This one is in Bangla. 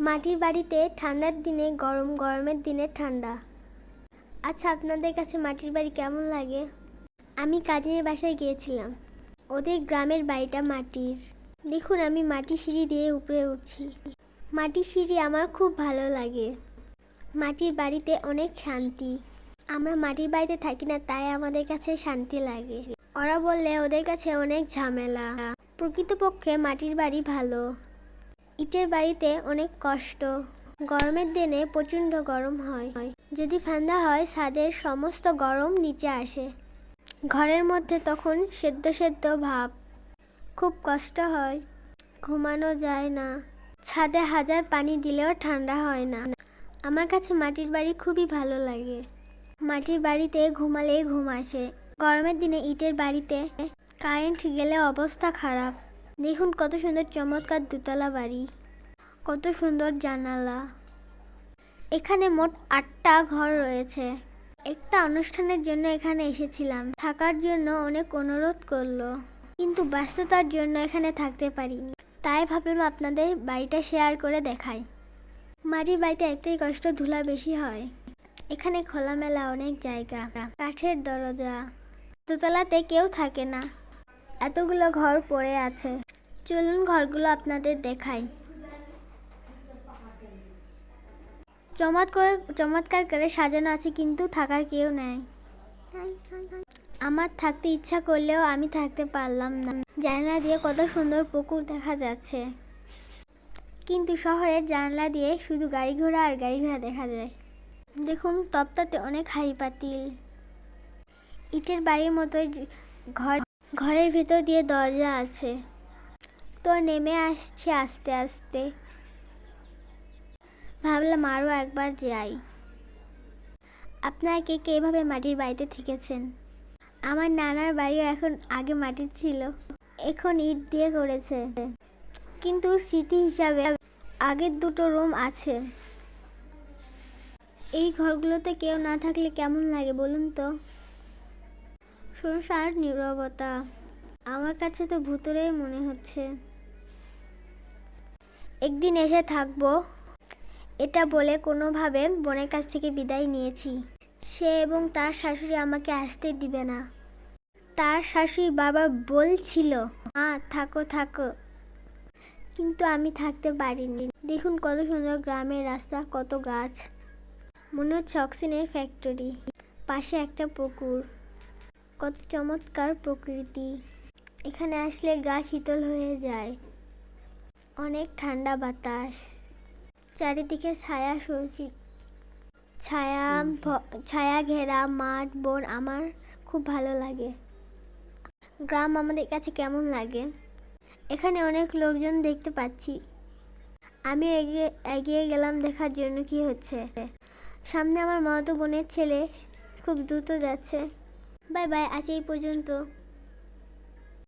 মাটির বাড়িতে ঠান্ডার দিনে, গরম, গরমের দিনে ঠান্ডা। আচ্ছা আপনাদের কাছে মাটির বাড়ি কেমন লাগে? আমি কাজিনের বাসায় গিয়েছিলাম। ওদের গ্রামের বাড়িটা মাটির। দেখুন, আমি মাটির সিঁড়ি দিয়ে উপরে উঠছি। মাটির সিঁড়ি আমার খুব ভালো লাগে। মাটির বাড়িতে অনেক শান্তি। আমরা মাটির বাড়িতে থাকি না, তাই আমাদের কাছে শান্তি লাগে। ওরা বললে, ওদের কাছে অনেক ঝামেলা। প্রকৃতপক্ষে মাটির বাড়ি ভালো। ইটের বাড়িতে অনেক কষ্ট। গরমের দিনে প্রচণ্ড গরম হয়। যদি ঠান্ডা হয়, ছাদের সমস্ত গরম নিচে আসে। ঘরের মধ্যে তখন সেদ্ধ সেদ্ধ ভাব। খুব কষ্ট হয়। ঘুমানো যায় না। ছাদে হাজার পানি দিলেও ঠান্ডা হয় না। আমার কাছে মাটির বাড়ি খুবই ভালো লাগে। মাটির বাড়িতে ঘুমালে ঘুম আসে। গরমের দিনে ইটের বাড়িতে কারেন্ট গেলে অবস্থা খারাপ। দেখুন কত সুন্দর চমৎকার দোতলা বাড়ি, কত সুন্দর জানালা। এখানে মোট আটটা ঘর রয়েছে। একটা অনুষ্ঠানের জন্য এখানে এসেছিলাম। থাকার জন্য অনেক অনুরোধ করল, কিন্তু ব্যস্ততার জন্য এখানে থাকতে পারিনি। তাই ভাবলাম আপনাদের বাড়িটা শেয়ার করে দেখাই। মাটির বাড়িতে একটাই কষ্ট, ধুলা বেশি হয়। এখানে খোলামেলা অনেক জায়গা, কাঠের দরজা, দোতলাতে কেউ থাকে না। এতগুলো ঘর পড়ে আছে। চলুন ঘরগুলো আপনাদের দেখাই। চমৎকার চমৎকার করে সাজানো আছে, কিন্তু থাকার কেউ নেই। আমার থাকতে ইচ্ছা করলেও আমি থাকতে পারলাম না। জানলা দিয়ে কত সুন্দর পুকুর দেখা যাচ্ছে। কিন্তু শহরের জানলা দিয়ে শুধু গাড়ি ঘোড়া আর গাড়ি ঘোড়া দেখা যায়। দেখুন, তপ্তাতে অনেক হাড়ি পাতিল ইটের বাড়ির মতোই ঘর ঘরের ভিতর দিয়ে দরজা আছে। তো নেমে আসছে আস্তে আস্তে। ভাবলাম আরও একবার যাই। আপনারা কে কে এভাবে মাটির বাড়িতে থেকেছেন? আমার নানার বাড়িও এখন আগে মাটির ছিল। এখন ইট দিয়ে করেছে। কিন্তু স্মৃতি হিসাবে আগের দুটো রুম আছে। এই ঘরগুলোতে কেউ না থাকলে কেমন লাগে বলুন তো? সংসার নীরবতা। আমার কাছে তো ভূতরেই মনে হচ্ছে। একদিন এসে থাকব। এটা বলে কোনোভাবে বোনের কাছ থেকে বিদায় নিয়েছি। সে এবং তার শাশুড়ি আমাকে আসতে দিবে না। তার শাশুড়ি বাবা বলছিল, মা, থাকো থাকো। কিন্তু আমি থাকতে পারিনি। দেখুন কত সুন্দর গ্রামের রাস্তা, কত গাছ। মনে হচ্ছে অক্সিজেনের ফ্যাক্টরি। পাশে একটা পুকুর। কত চমৎকার প্রকৃতি। এখানে আসলে গা শীতল হয়ে যায়। অনেক ঠান্ডা বাতাস। চারিদিকে ছায়া সজি ছায়া ছায়া ঘেরা মাঠ বন আমার খুব ভালো লাগে। গ্রাম আমাদের কাছে কেমন লাগে? এখানে অনেক লোকজন দেখতে পাচ্ছি। আমি এগিয়ে এগিয়ে গেলাম দেখার জন্য কি হচ্ছে? সামনে আমার মামাতো বোনের ছেলে খুব দ্রুত যাচ্ছে। বাই বাই আজ এই পর্যন্ত।